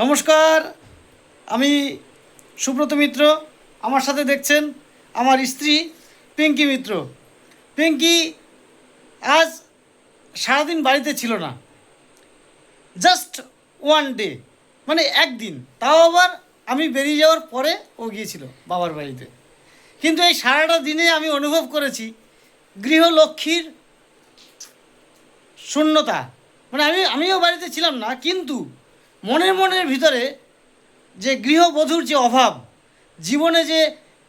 নমস্কার, আমি সুব্রত মিত্র। আমার সাথে দেখছেন আমার স্ত্রী পিঙ্কি মিত্র। পিঙ্কি আজ সারাদিন বাড়িতে ছিল না। জাস্ট ওয়ান ডে মানে একদিন। তাও আবার আমি বেরিয়ে যাওয়ার পরে ও গিয়েছিল বাবার বাড়িতে। কিন্তু এই সারাটা দিনে আমি অনুভব করেছি গৃহলক্ষ্মীর শূন্যতা। মানে আমি, আমিও বাড়িতে ছিলাম না, কিন্তু মনের মনের ভিতরে যে গৃহবধূর যে অভাব, জীবনে যে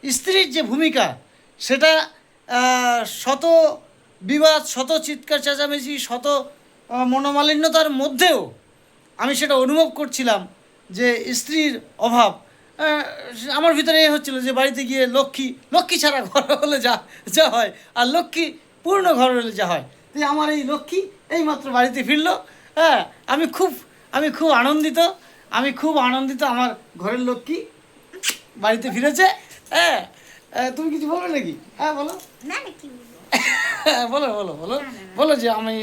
স্ত্রীর যে ভূমিকা, সেটা শত বিবাদ, শত চিৎকার চেঁচামেচি, শত মনোমালিন্যতার মধ্যেও আমি সেটা অনুভব করছিলাম যে স্ত্রীর অভাব আমার ভিতরে এ হচ্ছিল যে বাড়িতে গিয়ে লক্ষ্মী লক্ষ্মী ছাড়া ঘর হলে যা যা হয় আর লক্ষ্মী পূর্ণ ঘর হলে যা হয়। আমার এই লক্ষ্মী এইমাত্র বাড়িতে ফিরলো হ্যাঁ আমি খুব আমি খুব আনন্দিত আমি খুব আনন্দিত আমার ঘরের লক্ষ্মী বাড়িতে ফিরেছে? হ্যাঁ তুমি কিছু বলবে নাকি? হ্যাঁ বলো। কি বলো বলো বলো। বলো যে আমি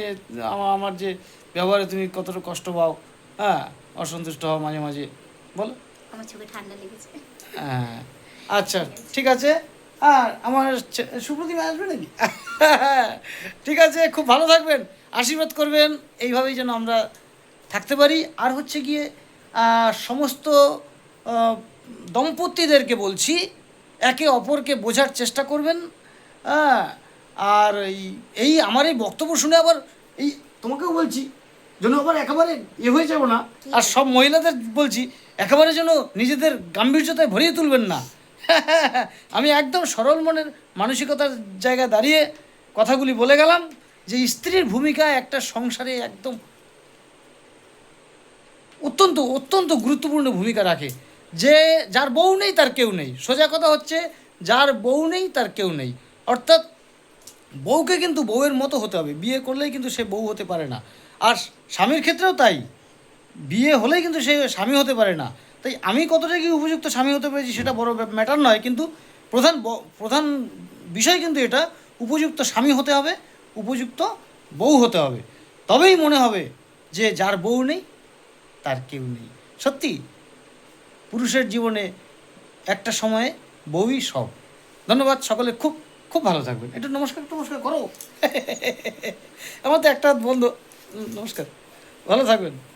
আমা- আমার যে ব্যবহারে তুমি কতটা কষ্ট পাও হ্যাঁ অসন্তুষ্ট হও মাঝে মাঝে। বলো। আমার চোখে ঠান্ডা লেগেছে। হ্যাঁ আচ্ছা ঠিক আছে। আর আমার সুপ্রতিমা আসবে নাকি? ঠিক আছে খুব ভালো থাকবেন আশীর্বাদ করবেন এইভাবেই যেন আমরা থাকতে পারি। আর হচ্ছে গিয়ে সমস্ত দম্পতিদেরকে বলছি একে অপরকে বোঝার চেষ্টা করবেন। হ্যাঁ আর এই এই আমার এই বক্তব্য শুনে আবার এই তোমাকেও বলছি যেন আবার একেবারে এ হয়ে যাব না। আর সব মহিলাদের বলছি একেবারে যেন নিজেদের গাম্ভীর্যতায় ভরিয়ে তুলবেন না। আমি একদম সরল মনের মানসিকতার জায়গায় দাঁড়িয়ে কথাগুলি বলে গেলাম যে স্ত্রীর ভূমিকা একটা সংসারে একদম অত্যন্ত অত্যন্ত গুরুত্বপূর্ণ ভূমিকা রাখে। যে যার বউ নেই, তার কেউ নেই। সোজা কথা হচ্ছে, যার বউ নেই, তার কেউ নেই। অর্থাৎ বউকে কিন্তু বউয়ের মতো হতে হবে। বিয়ে করলেই কিন্তু সে বউ হতে পারে না। আর স্বামীর ক্ষেত্রেও তাই। বিয়ে হলেই কিন্তু সে স্বামী হতে পারে না। তাই আমি কতটা কি উপযুক্ত স্বামী হতে পেরেছি সেটা বড় ম্যাটার নয়, কিন্তু প্রধান প্রধান বিষয় কিন্তু এটা, উপযুক্ত স্বামী হতে হবে, উপযুক্ত বউ হতে হবে। তবেই মনে হবে যে যার বউ নেই তার কেউ নেই। সত্যি, পুরুষের জীবনে একটা সময়ে বউই সব। ধন্যবাদ সকলে, খুব খুব ভালো থাকবেন। একটু নমস্কার নমস্কার করো। আমার তো একটা বন্ধু। নমস্কার। ভালো থাকবেন।